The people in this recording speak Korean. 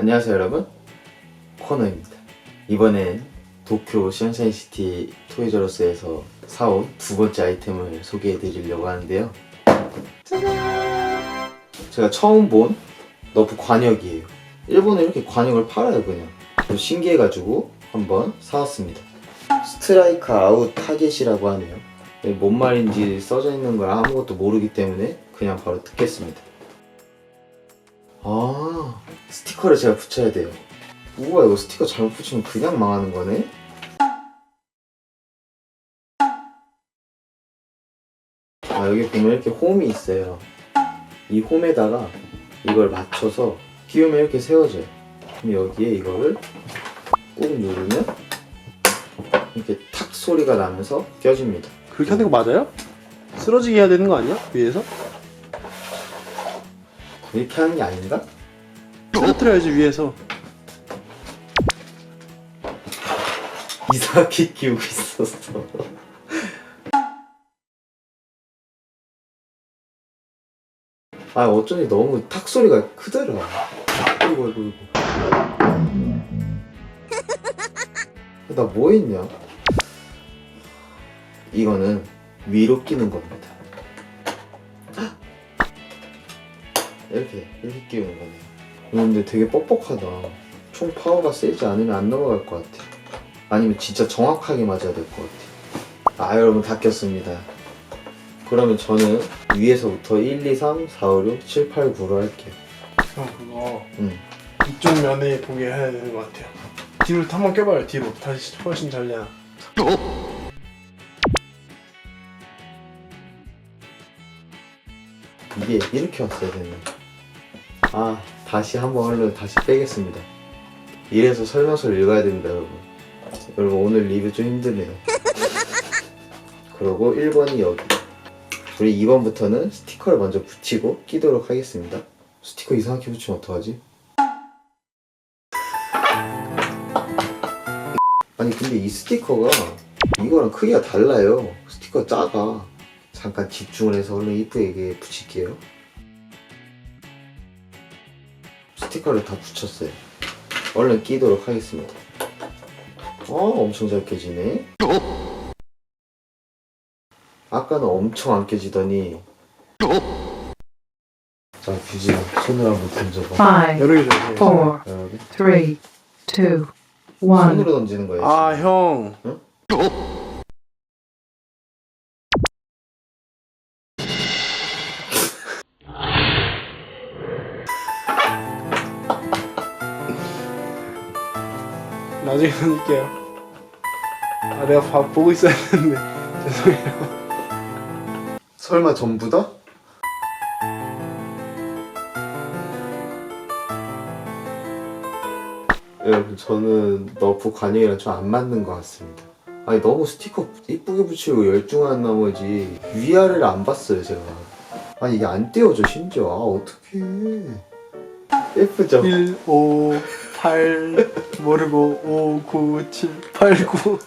안녕하세요 여러분. 코너입니다. 이번엔 도쿄 션샤인시티 토이저러스에서 사온 두 번째 아이템을 소개해 드리려고 하는데요. 짜잔! 제가 처음 본 너프 관역이에요. 일본에 이렇게 관역을 팔아요 그냥. 좀 신기해가지고 한번 사왔습니다. 스트라이크 아웃 타겟이라고 하네요. 네, 뭔 말인지 써져 있는 걸 아무것도 모르기 때문에 그냥 바로 뜯겠습니다. 아 스티커를 제가 붙여야 돼요 우와 이거 스티커 잘못 붙이면 그냥 망하는 거네 아 여기 보면 이렇게 홈이 있어요 이 홈에다가 이걸 맞춰서 끼우면 이렇게 세워져요 그럼 여기에 이거를 꾹 누르면 이렇게 탁 소리가 나면서 껴집니다 그렇게 하는 거 맞아요? 쓰러지게 해야 되는 거 아니야? 위에서? 이렇게 하는 게 아닌가? 쓰러뜨려야지 위에서. 이상하게 끼우고 있었어. 아 어쩐지 너무 탁 소리가 크더라. 아이고 아이고 아이고 나뭐 했냐? 이거는 위로 끼는 겁니다. 이렇게 이렇게 끼우는 거네요 근데 되게 뻑뻑하다. 총 파워가 세지 않으면 안 넘어갈 것 같아. 아니면 진짜 정확하게 맞아야 될 것 같아. 아 여러분 다 꼈습니다. 그러면 저는 위에서부터 1, 2, 3, 4, 5, 6, 7, 8, 9로 할게요. 형 그거 응. 이쪽 면에 보게 해야 되는 것 같아요. 뒤로 한번 껴봐요 뒤로. 다시 훨씬 잘 내야 이게 이렇게 왔어야 되네. 아 다시 한번 얼른 다시 빼겠습니다. 이래서 설명서를 읽어야 됩니다 여러분. 여러분 오늘 리뷰 좀 힘드네요. 그리고 1번이 여기. 우리 2번부터는 스티커를 먼저 붙이고 끼도록 하겠습니다. 스티커 이상하게 붙이면 어떡하지? 아니 근데 이 스티커가 이거랑 크기가 달라요. 스티커 작아. 잠깐 집중을 해서 얼른 이쁘게 붙일게요 스티커를 다 붙였어요. 얼른 끼도록 하겠습니다. 어 엄청 잘 껴지네. 아까는 엄청 안 껴지더니. 자 규진 손을 한번 던져봐. Five, 여러 개 줘요 four, 여러분 three, two, one. 손으로 던지는 거예요 아 형. 응? 나중에 던질게요. 아 내가 밥 보고 있어야 했는데. 죄송해요. 설마 전부 다? 여러분 저는 너프 관영이랑 좀 안 맞는 것 같습니다. 아니 너무 스티커 이쁘게 붙이고 열중한 나머지 위아래를 안 봤어요 제가. 아니 이게 안 떼어져 심지어. 아 어떡해. 예쁘죠? 1, 5, 8 모르고 5, 9, 7, 8, 9